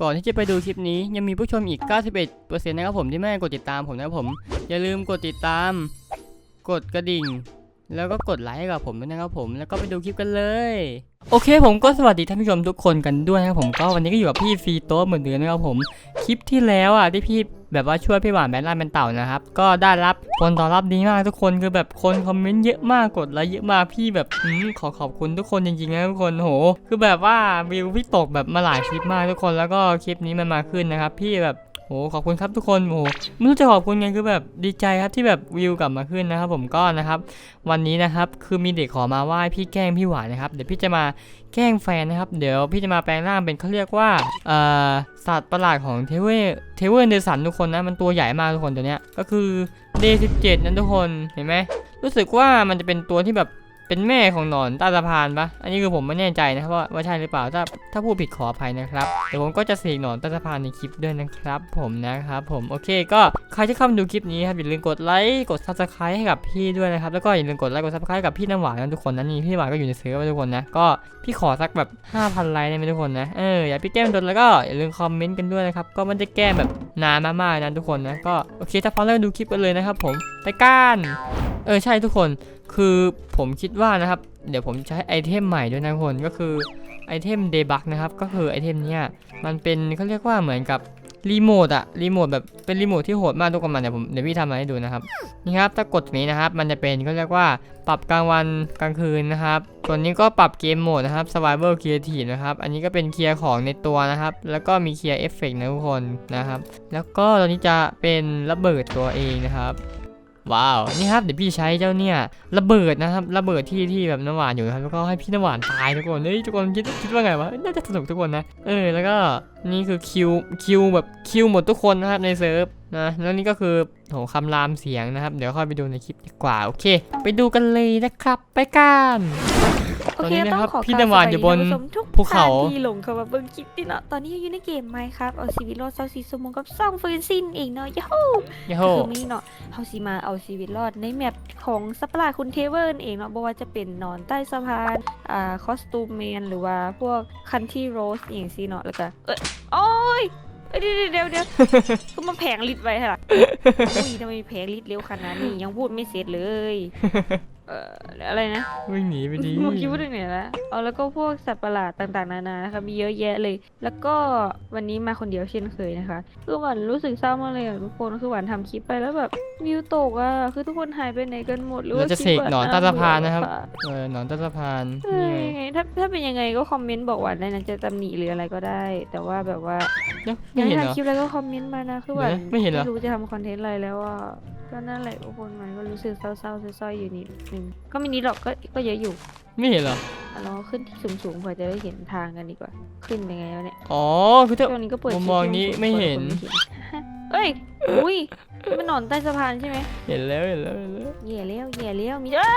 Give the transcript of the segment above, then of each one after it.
ก่อนที่จะไปดูคลิปนี้ยังมีผู้ชมอีก 91%นะครับผมที่ไม่กดติดตามผมนะครับผม อย่าลืมกดติดตาม กดกระดิ่ง แล้วก็กดไลค์ให้กับผมด้วยนะครับผมแล้วก็ไปดูคลิปกันเลย โอเค ผมก็สวัสดีท่านผู้ชมทุกคนกันด้วยนะครับผมก็วันนี้ก็อยู่กับพี่ฟรีโต้เหมือนเดิมนะครับผมคลิปที่แล้วอะที่พี่แบบว่าช่วยพี่หวานแบนล่าเป็นเต่านะครับก็ได้รับผลตอบรับดีมากทุกคนคือแบบคนคอมเมนต์เยอะมากกดไลค์เยอะมากพี่แบบอืมขอขอบคุณทุกคนจริงๆนะทุกคนโห คือแบบว่าวิวพี่ตกแบบมาหลายคลิปมากทุกคนแล้วก็คลิปนี้มันมาขึ้นนะครับพี่แบบ โหขอบคุณครับทุกคนโหไม่รู้จะขอบคุณไงคือแบบดีใจครับที่แบบวิวกลับมาขึ้นนะครับ ผมก็นะครับ วันนี้นะครับคือมีเด็กขอมาว่าให้พี่แกล้งพี่หวานนะครับเดี๋ยวพี่จะมาแกล้งแฟนนะครับ เดี๋ยวพี่จะมาแปลงร่างเป็นเขาเรียกว่าเอ่อสัตว์ประหลาดของเทเวเทเวเดสันทุกคนนะมันตัวใหญ่มากทุกคนตัวเนี้ยก็คือ D17 นั้นทุกคนเห็นไหมรู้สึกว่ามันจะเป็นตัวที่แบบ เป็นแม่ของหนอนใต้สะพานปะอันนี้คือผมไม่แน่ใจนะครับว่าว่าใช่หรือเปล่าถ้าถ้าพูดผิดขออภัยนะครับเดี๋ยวผมก็จะเสกหนอนใต้สะพานในคลิปด้วยนะครับ ผมนะครับผมโอเค ก็ใครที่เข้ามาดูคลิปนี้ครับอย่าลืมกดไลค์กด subscribe ให้กับพี่ด้วยนะครับแล้วก็อย่าลืมกดไลค์กด subscribe กับพี่น้ำหวานนะทุกคนนะนี่พี่น้ำหวานก็อยู่ในเซิร์ฟนะทุกคนนะก็พี่ขอสักแบบ 5,000 ไลค์ได้ไหมทุกคนนะเอออย่าพี่แก้มดนแล้วก็อย่าลืมคอมเมนต์กันด้วยนะครับก็มันจะแก้แบบนานมากๆนะทุกคนนะก็โอเคถ้าพร้อมแล้วดูคลิปกันเลยนะครับผมไปกันเออใช่ทุกคน คือผมคิดว่านะครับ เดี๋ยวผมใช้ไอเทมใหม่ด้วยนะทุกคนก็คือไอเทมเดบักนะครับ ก็คือไอเทมเนี้ยมันเป็นเขาเรียกว่าเหมือนกับรีโมทอะรีโมทแบบเป็นรีโมทที่โหดมากทุกคนมันเดี๋ยวผมเดี๋ยวพี่ทำมาให้ดูนะครับนี่ครับถ้ากดตรงนี้นะครับ มันจะเป็นเขาเรียกว่าปรับกลางวันกลางคืนนะครับส่วนนี้ก็ปรับเกมโหมดนะครับ Survival Creative นะครับ อันนี้ก็เป็นเคลียร์ของในตัวนะครับ แล้วก็มีเคลียร์เอฟเฟกต์นะทุกคนนะครับ แล้วก็ตอนนี้จะเป็นระเบิดตัวเองนะครับ ว้าวนี่ครับเดี๋ยวพี่ใช้เจ้าเนี่ยระเบิดนะครับระเบิดที่ที่แบบน้ำหวานอยู่นะครับแล้วก็ให้พี่น้ำหวานตายทุกคนเฮ้ยทุกคนคิดคิดว่าไงวะน่าจะสนุกทุกคนนะเออแล้วก็นี่คือคิวคิวแบบคิวหมดทุกคนนะครับในเซิร์ฟนะแล้วนี่ก็คือโหคำรามเสียงนะครับ เดี๋ยวค่อยไปดูในคลิปดีกว่าโอเค ไปดูกันเลยนะครับ ไปกันโอตอนเคนี้นะต้อคงรับขอพี่น้ำหวานอยู่บนกรสวัสดีท่ผู้ชมทุกภูเขาท่นที่หลงเข้ามาเบิ่งคลิปนี่เนาะตอนนี้อยู่ในเกมไมครับเอาชีวิตรอดเซาซีสมงกับซ่องฟืนซินเองเนาะยาฮูยาโฮคือมีเนาะเฮาสิมาเอาชีวิตรอดในแมปของสัตว์ประหลาดคุณเทเวอร์นเองเนาะบ่ว่าจะเป็นนอนใต้สะพานอ่าคอสตูมแมนหรือว่าพวกคันที่โรสอย่างซีเนาะแล้วก็เอ้ยโอ้ย เอ้ยเดี๋ยวเดี๋ยวเดี๋ยวก็มาแผงลิดไว้ค่ะอุ้ยทำไมแผงลิดเร็วขนาดนี้ยังพูดไม่เสร็จเลย เอ่ออะไรนะวิ่งหนีไปดีเมื่อกี้พูดถึงไหนแล้วเอาแล้วก็พวกสัตว์ประหลาดต่างๆนานานะคะมีเยอะแยะเลย แล้วก็วันนี้มาคนเดียวเช่นเคยนะคะคือหวานรู้สึกเศร้ามากเลยอะทุกคนคือหวานทำคลิปไปแล้วแบบวิวตกอะคือทุกคนหายไปไหนกันหมดหรือว่าเราจะคลิปเสกหนอนใต้สะพานนะครับเบื่อเออหนอนใต้สะพานเอ้นี่ไงยถ้าถ้าเป็นยังไงก็คอมเมนต์บอกหวานได้นะจะตำหนิหรืออะไรก็ได้ แต่ว่าแบบว่าเดี๋ยวอไม่ยากเห็นให้เหรอ ทำคลิปอะไรก็คอมเมนต์มานะคือหวานเดี๋ยวนะไม่เห็นเหรอไม่รู้จะทำคอนเทนต์อะไรแล้วอะก็นั่นแหละทุกคนมันก็รู้สึกเศร้าๆซ้อยๆอยู่นิดนึงก็ไม่นิดหรอกก็ก็เยอะอยู่ไม่เห็นเหรออะเราขึ้นที่สูงๆเผื่อจะได้เห็นทางกันดีกว่า ขึ้นยังไงวะเนี่ยอ๋อคือถ้าช่วงนี้ก็เปิดมุมคลิปมองที่นี้สูงๆไม่เห็นปิดคฮะเอ้ยอุ้ยมันนอนใต้สะพานใช่ไหมเห็นแล้วเห็นแล้วเห็นแล้วแย่แล้วแย่แล้วมีเอ้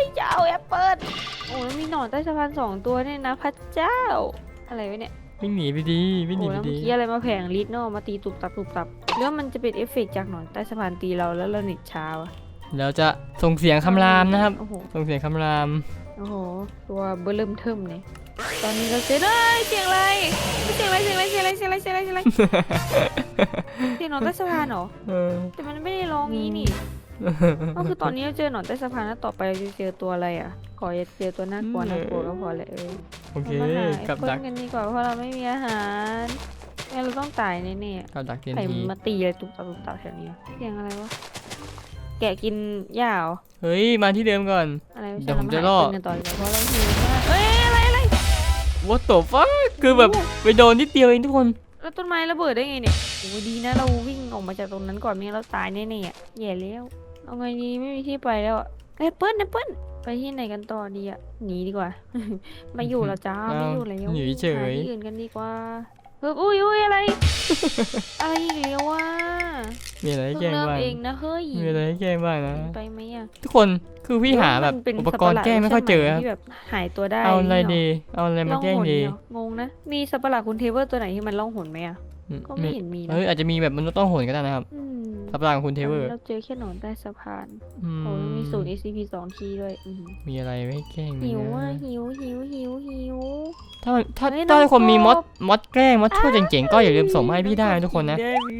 ยจะเอาแอปเปิลโอ้ยมีหนอนใต้สะพานสองตัวเนี่ยนะพระเจ้าอะไรวะเนี่ย วิ่งหนีไปดีวิ่งหนีโอ้ไปแล้วเมื่ดีอกี้อะไรมาแผงลิดเนาะมาตีตุบตับตุบตับหรือว่ามันจะเป็นเอฟเฟกต์จากหนอนใต้สะพานตีเราแล้วเราเน็ตช้าวะแล้วจะส่งเสียงคำรามนะครับ โอ้โห ส่งเสียงคำราม โอ้โห ตัวเบอร์เริ่มเทิมเลย ตอนนี้เราเจอได้ยเสียงอะไร เสียงอะไร เสียงอะไร เสียงอะไร เสียงอะไร เสียงอะไร เสียงอะไร เสียงหนอนใต้สะพานเหรอ เออแต่มันไม่ได้ร้องงี้นี่ ก็คือตอนนี้เราเจอหนอนใต้สะพานแล้วต่อไปเราจะเจอตัวอะไรอะ ขออย่าเจอตัวน่ากลัวน่ากลัวก็พอแหละเออโอเคเรามาหากับแอปเปิ้ดัลกกันดีกว่าเพราะเราไม่มีอาหารงั้นเราต้องตายแน่ๆกับดักเทียนใครทีมาตีอะไรตุบตับตุบตับแถวนี้เสียงอะไรวะ แกะกินหญ้าเหรอเฮ้ยมาที่เดิมก่อน อะไรไม่เดี๋ใช่ยวผมจะเาาล่อหากินกันต่อดีกว่าเพราะเราหิวมากเอ้ยอะไรอะไร What the fuck คือแบบไปโดนนิดเดียวเองทุกคน แล้วต้นไม้ระเบิดได้ไงเนี่ยโอ้ยดีนะเราวิ่งออกมาจากตรงนั้นก่อนไม่งั้นเราตายแน่ๆอะแย่แล้ว เอาไงดีไม่มีที่ไปแล้วอะแอปเปิ้ลแอปเปิ้ลไปที่ไหนกันต่อดีอะหนีดีกว่า ไม่อยู่แล้วจ้าเอาไม่อยู่แล้วอยู่เฉยหาที่อื่นกันดีกว่าเฮ้ยอุ้ยอุ้ยอะไร อะไรอีกแล้ววะมีอะไรให้เพิ่แกงล้งเริ่มบ้างเองนะเฮ้ยมีอะไรให้แกล้งบ้างนะไปไหมอะทุกคนคือพี่หาแบบมันเป็นอุปกรณ์แกล้งไม่ค่อยเจอครับที่แบบหายตัวได้เอาอะไรนี่หดี เอาอะไรล่มาองแกล้งหนดีเหรองงนะมีสัตว์ประหลาดคุณเทเวอร์ตัวไหนที่มันล่องหนไหมอะอืม ก็ไม่เห็นมีนะเฮ้ยอาจจะมีแบบมนุษย์ต้องโหนก็ได้นะครับอืมสัปดาห์ของคุณเทเวอร์เราเจอแค่หนอนใต้สะพานอืมโอ้ยมีศูนย์ SCP สองทีด้วยอือหือมีอะไรไม่แกล้งไหมหิวนะอะหิวหิวหิวหิว ถ้ามันถ้าเฮ้ยถ้าน้องคนมีมดกบ มดแกล้งมดช่วยเจ๋งๆก็อย่าลืมส่งมาให้พี่ได้นะทุกคนนะได้ไหม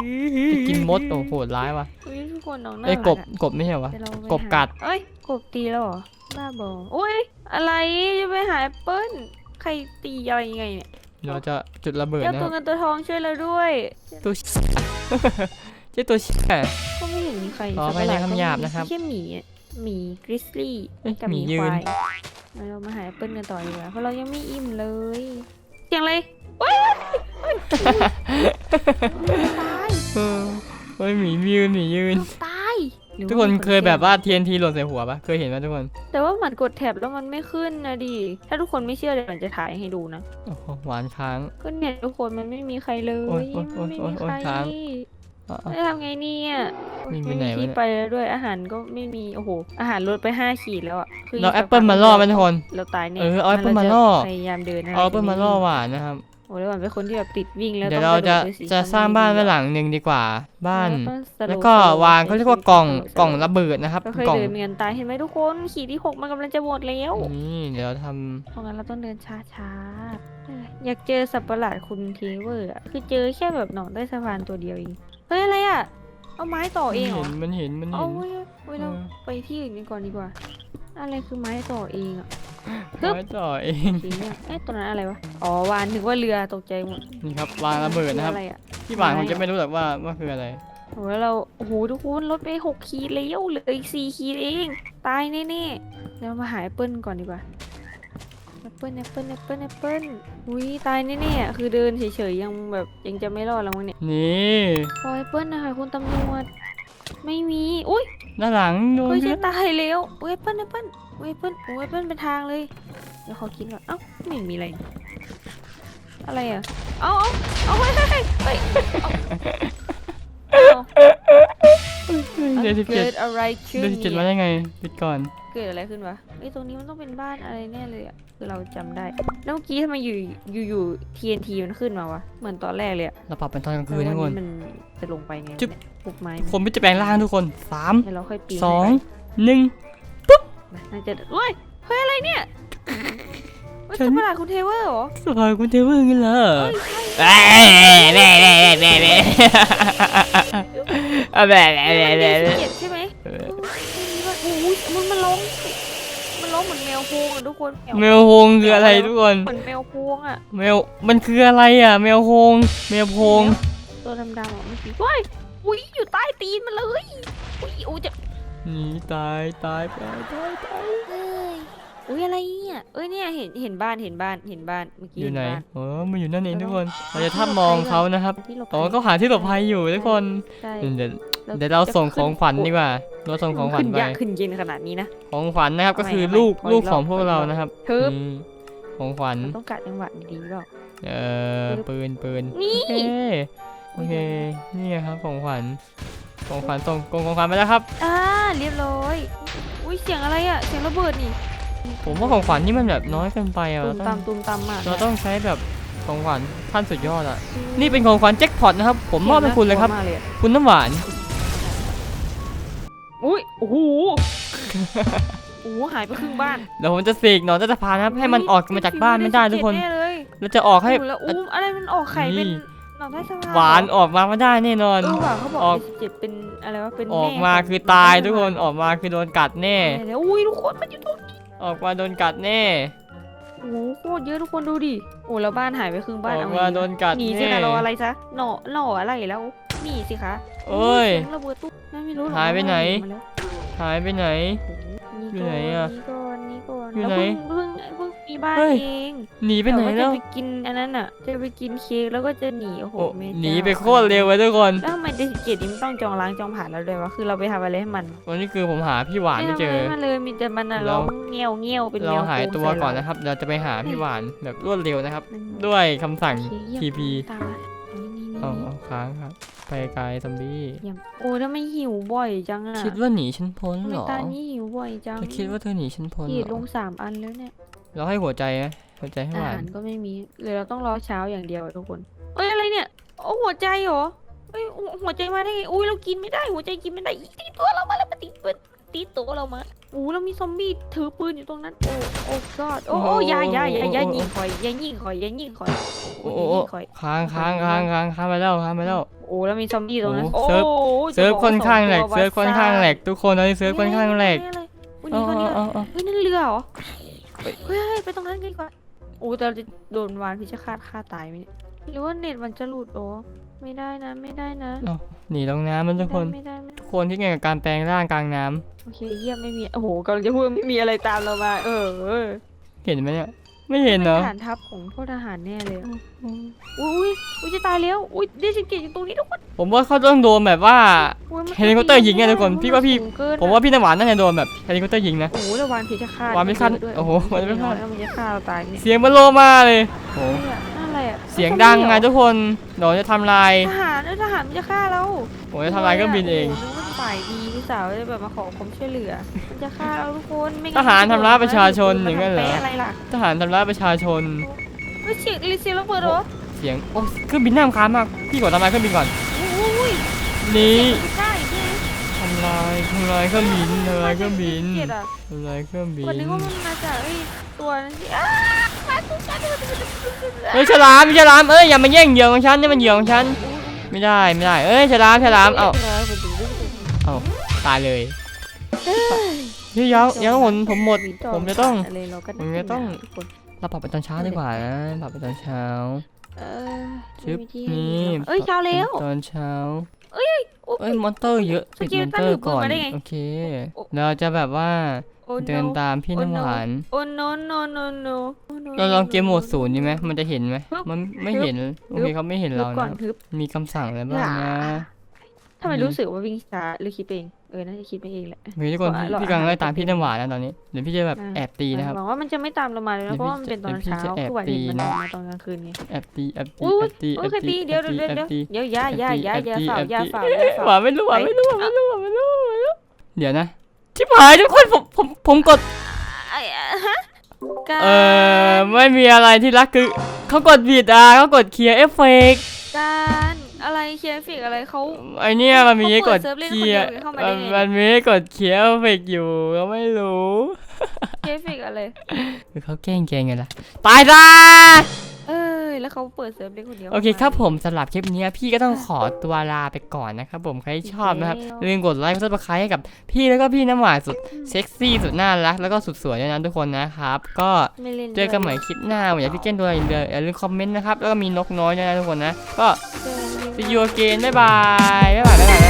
จะกินมดโอ้โหดร้ายว่ะเฮ้ยทุกคนน้องน่าไอ้ยรักบอะกบไม่ใช่เหรอวะ เดี๋ยวเราไปกบหากัด เอ้ยกบตีแล้วเหรอบ้าบอโอ้ยอะไรจะไปหาแอปเปิ้ลใครตีอะไรยังไงเนี่ย เราจะจุดระเบิดเจ้านะคตัวรับเงินตัวทองช่วยเราด้วยตัว เจ้าตัวเชี่ยก็ไม่เห็นมีใครขออภัยในคำหยาบนะครับแค่หมีอะหมีกริซลี่เอ้ยกับหหมีมียืคนวายแล้วเรามาหาแอปเปิ้ลกันต่อดีกว่าเพราะเรายังไม่อิ่มเลยเสียงอะไรโอ๊ยโอ๊ยโอ๊ยตายเออเฮ้ยหมียืนหมียืน ตาย หรือทุกคนมีเคยแบบว่าแกล้ง TNT หล่นใส่หัวปะเคยเห็นไหมทุกคนแต่ว่ามันกดแท็บแล้วมันไม่ขึ้นนะดิ ถ้าทุกคนไม่เชื่อเดี๋ยวมันจะถ่ายให้ดูนะ โอ้โหหวานค้าง ก็เนี่ยทุกคนมันไม่มีใครเลยโอ๊ยโอ๊ยโอ๊ยไม่โอ๊มียโอ๊ใคยรค้าง อะอะ จะทำไงเนี่ยโอ๊ยมีไม่ไปไหนมีวะที่เนี่ยไปแล้วด้วยอาหารก็ไม่มีโอ้โหอาหารลดไปห้าขีดแล้วอะคืเรากแอปเปิลมาล่อไหมทุกคน เราตายเนี่ยเออเอาแอปเปิ้ลงั้นมาล่อพยายามเดินนะเอาเปิ้ลมาล่อหวานนะครับ โอ้แล้วมันเป็นคนที่แบบติดวิ่งแล้วเดี๋ยวต้เราองกจะโดดไปสิจะทำสร้างไงบ้านดีไว้อะหลังหนึ่งดีกว่า บ้านเรต้อง slow แล้วก็ slow วางเขาเรียกว่ากล่อง slow slow กล่องระเบิดนะครับก็เคยกล่องเดินเมียนตายเห็นไหมทุกคนขีดที่หกมันกำลังจะหมดแล้วนี่เดี๋ยวเราทำเพราะงั้นเราต้องเดินช้าๆเอ้ยอยากเจอสัตว์ประหลาดคุณเทเวอร์อะคือเจอแค่แบบหนอนใต้สะพานตัวเดียวเองเฮ้ยอะไรอะเอาไม้ต่อเองเหรอมันเห็นมันเอาเห็นเว้ยเว้ยเราเออไปที่อื่นกันก่อนดีกว่า อะไรคือไม้ต่อเองอะ ฮึบไว้ต่อเองสีเนี่ยเอ๊ะตัวนั้นอะไรวะ อ๋อวานถึงว่าเรือตกใจหมดนี่ครับวางระเบิดนะครับ ออะไรอะพี่หวานผมจะไม่รู้หรอกว่าว่าคืออะไร โหแล้วเราโอ้โหทุกคนลดไปหกขีดแล้วเหลืออีกสี่ขีดเอง ตายแน่ๆเดี๋ยวเรามาหาแอปเปิลก่อนดีกว่าแอปเปิลแอปเปิลแอปเปิลแอปเปิลอุ้ยตายแน่ๆอะคือเดินเฉยๆยังแบบยังจะไม่รอดแล้วมั้งเนี่ยนี่ ขอแอปเปิลนะคะคุณตำรวจไม่มีอุ้ย ด้านหลังโดนเฮ้ยเยจะอะตายแล้วอุ้ยแอปเปิลแอปเปิลอุ้ยแอปเปิลโอ้ยแอปเปิลเป็นทางเลย เดี๋ยวขอกินก่อน เอ้าไม่มีอะไร อะไรอะ เอาเอาเอาเฮ้ยเฮ้ยเฮ้ยเอาเอาเดือนสิบเจ็เกิดดอะไรขึ้นเดือนสิบเจ็ดมาเนี่ยได้ไงปิดก่อน เกิดอะไรขึ้นวะเอ้ยตรงนี้มันต้องเป็นบ้านอะไรแน่เลยอะคือเราจำได้ แล้วเมื่อกี้ทำไมอยู่อยู่อยู่ TNT มันขึ้นมาวะ เหมือนตอนแรกเลยอะเราปรับเป็นตอนกลางคืนแล้ทุวกคนมันจะลงไปไงจึ๊บเนี่ยปลุกไม้ผมจะแปลงร่างทุกคนสามให้เราค่อยปีนสองขึ้นหนึ่งไปน่าจะเฮ้ยเฮ้ยอะไรเนี่ยเฮ้ยฉันสัตว์ประหลาดคุณเทเวอร์เหรอสบายคุณเทเวอร์งั้นเหรอเฮ้ยใช่แม่แม่แม่แม่แม่แม่แม่แม่มันแม่ มันร้องเหมือนแมวโพงอะทุกคนแมวโฮงคืออะไรทุกคน เหมือนแมวโพงอะแมวมันคืออะไรอะ แมวโฮงแมวโฮงตัวดำๆอะเมื่อกี้เฮ้ยอุ้ยอยู่ใต้ตีนมันเลยอุ้ยอุ้ยจะหนีตายตายตายตายตายเอ้ยอุ้ยอะไรเนี่ยเอ้ยเนี่ยเห็นเห็นบ้านเห็นบ้านเห็นบ้านเมื่อกี้อยู่ไหนเบ้านอ๋อมันอยู่นั่นเองทุกคนเราจะทับมองเขานะครับที่หลบอ๋อภัยก็หาที่หลบภัยอยู่ทุกคน ใช่เดี๋ยวแล้ เดี๋ยวเราส่งของขวัญดีกกว่า เราส่งของขวัญขึ้นไปยากขึ้นเย็นขนาดนี้นะ ของขวัญนะครับก็ทำไมคือทำไมลูกขออีกลูกของรอบพวกขออีกเรารอบนะครับทึบนี่ของขวัญต้องกัดจังหวะดีๆหรอกเอ่อทึบปืนปืนนี่โอเคโอเคนี่ครับของขวัญของขวัญส่งกล่องของขวัญไปแล้วครับอ่าเรียบร้อยอุ้ยเสียงอะไรอะเสียงระเบิดนี่ ผมว่าของขวัญนี่มันแบบน้อยเกินไปอะตูเรามต้ตาองมตูมตามมากเราต้องใช้แบบของขวัญขั้นสุดยอดอะ นี่เป็นของขวัญแจ็คพอตนะครับ ผมมอบให้คุณเลยครับมากเลยอะคุณน้ำหวานอุ้ย โอ้โหโอ้โหหายไปครึ่งบ้านเดี๋ยวผมจะเสกหนอนจะพานะครับให้มันออกมาจากบ้านไม่ได้ทุกคนแน่เลยเราจะออกให้โอ้โแล้วอู้อะไรมันออกไข่เป็นนี่หนอนได้สบายหวานออกมาไม่ได้แน่นอนเออหวานเขาบอกออกเจ็ดเป็นอะไรวะเป็นออกแมาขงคือตายทุกคนออกมาคือโดนกัดแน่แน่ๆอุ้ยทุกคนมันอยู่ตรงนี้ออกมาโดนกัดแน่โอ้โหโคตรเยอะทุกคนดูดิโอ้แล้วบ้านหายไปครึ่งอบ้านอกเอามาไงโดนกัดหนีสิแน่นะรออะไรซะหน่อหน่ออะไรแล้วหนีสิคะโอ้ยเสีงระเบิดตุ๊บไม่ไม่รู้รอกหายไปไหนมาแล้ว หายไปไหนโอ้โหอยู่ไหนอะนี่ก่อนนี่ก่อนอยู่แล้วไหนเพิ่งเพิ่งเพิ่งมีบ้านเฮ้ยเองหนีไปไหนต่าแล้วจะไปกินอันนั้นอะ จะไปกินเค้กแล้วก็จะหนีโอ้โหโอ้แม่หนีเจ้าไปโคตรเร็วเลยทุกคนแล้วทำไมเดซิเกตนี่มันต้องจองล้างจองผ่านเราด้วยวะคือเราไปทำอะไรให้มันวันนี้คือผมหาพี่หวานไม่ทำเจอะไรอให้มันเลยมีแต่มันอะเราร้องเงี้ยวเงี้ยวเป็นเราแมวหายโกงตัวใส่ก่อนเรานะครับเราจะไปหาพี่หวานแบบรวดเร็วนะครับมันด้วยคำสั่งโอเคเยี่ยม TP ตามมานี่นี่นี่ เอาเอาค้างครับ ไปไกลซอมบี้เยี่ยมโอ้แล้วไม่หิวบ่อยจังอะคิดว่าหนีฉันพ้นทำไมเหรอตานี้หิวบ่อยจังเธอคิดว่าเธอหนีฉันพ้นขีเหดรลองสามอันแล้วเนี่ยเราให้หัวใจไหมหัวใจให้อาหวาหานรก็ไม่มีเลยเราต้องรอเช้าอย่างเดียวอะทุกคนเอ้ยอะไรเนี่ยโอ้หัวใจเหรอเอ้ยหัวหัวใจมาได้ไงอุ้ยเรากินไม่ได้หัวใจกินไม่ได้อีตีตัวเรามาแล้วมาตีเปิด ตีตัวเรามาอู้เรามีซอมบี้ถือปืนอยู่ตรงนั้น โอ้ โอ้กอดโอ้โอ้อยาอยาอยาอยายิงข่อยอยายิงข่อยอยายิงข่อยโอ้โอ้โอ้ยายิงข่อย ค้างค้างค้างค้างค้างไปแล้วค้างไปแล้ว โอ้แล้วมีซอมบี้ตรงนั้นโอ้โอ้เซิร์ฟจะเซิร์ฟบกค่อนข้างแหลกสเซิร์ฟค่อนข้างแหลกทุกคนตอนนี้เซิร์ฟค่อนข้างแหลกอุ้ยเอ๋นี่อก็นี่อ๋ออ๋อเฮ้ยนั่นเรือเหรอ เฮ้ยเฮ้ยไปตรงนั้นกันดีกว่าโอ้แต่เราจะโดนวานพิชฆาตฆ่าตายไหมเนี่ยหรือว่าเน็ตมันจะหลุดโอ้ ไม่ได้นะไม่ได้นะหนีลงน้ำมันทุกคน ไม่ได้ไม่ได้ทุกคนที่เก่งกับการแปลงร่างกลางน้ำโอเคเยี่ยมไม่มีโอ้โหกำลังจะพูดว่าไม่มีอะไรตามเรามา เออเออเห็นไหมเนี่ย ไม่เห็นเหรอป็ฐานทัพของพวกทหารแน่เลยอุ้ยอุ้ยอุ้ยจะตายแล้วอุ้ยเดชิเกตอยู่ตรงนี้ทุกคนผมว่าเขาต้องโดนแบบว่า อุ๊ยมัเฮลิคอปเตอร์ยิงไงทุกคนพี่ว่าพี่ สูงเกินผมว่าพี่น้ำหวานน่าจะโดนแบบเฮลิคอปเตอร์ยิงนะ โอ้โหแล้ววานพิชฆาตวานพิฆาตเยอะด้วยโอ้โหวานพิฆาตแล้วมันจะฆ่าเราตายเนี่ยเสียงมันโลมาเลยโอ้เนี่ยนั่น อะไรอะเสียงดังไงทุกคนเดี๋ยวจะทำลายทหารเอ้ยทหารมันจะฆ่าเราผมจะทำลายเครื่องบินเองโโหนึกว่าฝ่ายดีพี่สาวจะแบบมาขอความช่วยเหลือมันจะฆ่าเราทุกคนไม่งั้นทหารทำร้ายประชาชนอย่างนั้นเหรอมัทำไปอะไรล่ะทหารทำร้ายประชาชนเฮ้ยเสียงลิเซียระเบิดเหรอเสียงโอ้เครื่องบินน่ารำคาญมากพี่กดทำลายเครื่องบินก่อนอุ้ยนี่ใช่ใช่ทำ ลายทำลายเครื่องบินทำลายเครื่องบินเกลียดอะทำลายเครื่องบินวันนึกว่ามันมาจากไอ้ตัวนั้นสิอ้ามาตุ๊กตาตุ๊กตาตุ๊กตาเฮ้ยฉลามฉลามเอ้ยอย่ามาแย่งเหยื่อของฉันนี่มันเหยื่อของฉันไม่ได้ไม่ได้เอ้ยฉลามฉลามเอ้าตายเลยเฮ้ยยังยังหมดผมหมดผมจะต้องอะไรเราก็ผมจะต้องทุกคนเราปรับไปตอนเช้าดีกว่านะปรับไปตอนเช้าเออชึบไม่มีที่นี่เอ้ยเช้าแล้วตอนเช้าอุ๊ย เอ้ยมอนเตอร์เยอะสติดกิลมอนเตอร์ก่อนตั้งถือปืนมาได้ไงโอเคโอ้เราจะแบบว่าโอ้เดิน no ตามพี่โอ้น้ำห no วานโอ้ no no no no เราลองเกมโหมดศูนย์ดีไหมมันจะเห็นไหมฮึบมันไม่เห็นโอเคเขาไม่เห็นฮึบเราก่อนะนฮึบมีคำสั่งอะไรบ้างนะทำไมอืมรู้สึกว่าวิ่งช้าหรือคิดไปเองเออน่าจะคิดไปเองแหละ มีทุกคนขอพี่รอพี่กำลังอาหารไล่ตามแป๊บพี่น้ำหวานนะตอนนี้เดี๋ยวพี่จะแบบอ่า แอบตีนะครับ หวังว่ามันจะไม่ตามเรามาเลยนะ เดี๋ยวเพราะว่ามันเป็นตอนพี่เช้าจะแอบคือวันเห็นมันตีนะ มาตอนกลางคืนไงแอบตีแอบตีอุ้แอยบตีโอ้แอยบเคยตีตีเดี๋ยวแอบเดี๋ยวตีเดี๋ยวแอบตีเดี๋ยวอย่าอย่าอย่าอย่าแอบตีฝ่าแอบอย่าตีฝ่าอย่าหฝ่าวานไม่รู้หวานไม่รู้หวานไม่รู้หวานไม่รู้หวานไม่รู้เดี๋ยวนะชิบหายทุกคนผมผมผมกด ไอ้อะฮะการเออไม่มีอะไรที่รักคือเขากดผิดอะเขากดเคลียร์เอฟเฟก การ อะไรเคลียร์ฟิกอะไรเขา ไอเนี้ยมันมีให้กดเขาเปิดเซิร์ฟเล่นเคลียร์คนเดียวเข้ามาได้มันไง มันมีให้กดเคลียร์เอฟเฟกอยู่ก็ไม่รู้เคลียร์ฟิกอะไร คือเขาแกล้งแกงไงล่ะตายซะเอ้ยแล้วเขาเปิดเซิร์ฟเล่นคนเดียวโอเคครับผมสำหรับคลิปนี้พี่ก็ต้องขอตัวลาไปก่อนนะครับผมใครชอบนะครับอย่าลืมกดไลค์กดซับสไครต์ให้กับพี่แล้วก็พี่น้ำหวานสุดเซ็กซี่สุดน่ารักแล้วก็สุดสวยด้วยนะทุกคนนะครับ ก็ ไม่เล่นเจอกันใหม่คลิปหน้าอยากพี่เก้นตัวอะไรเดี๋ยวอย่าลืมคอมเมนต์นะครับ แล้วก็มีนกน้อยด้วยนะทุกคนนะ ก็ เจอกัน see you again บ๊ายบายบ๊ายบายบ๊ายบาย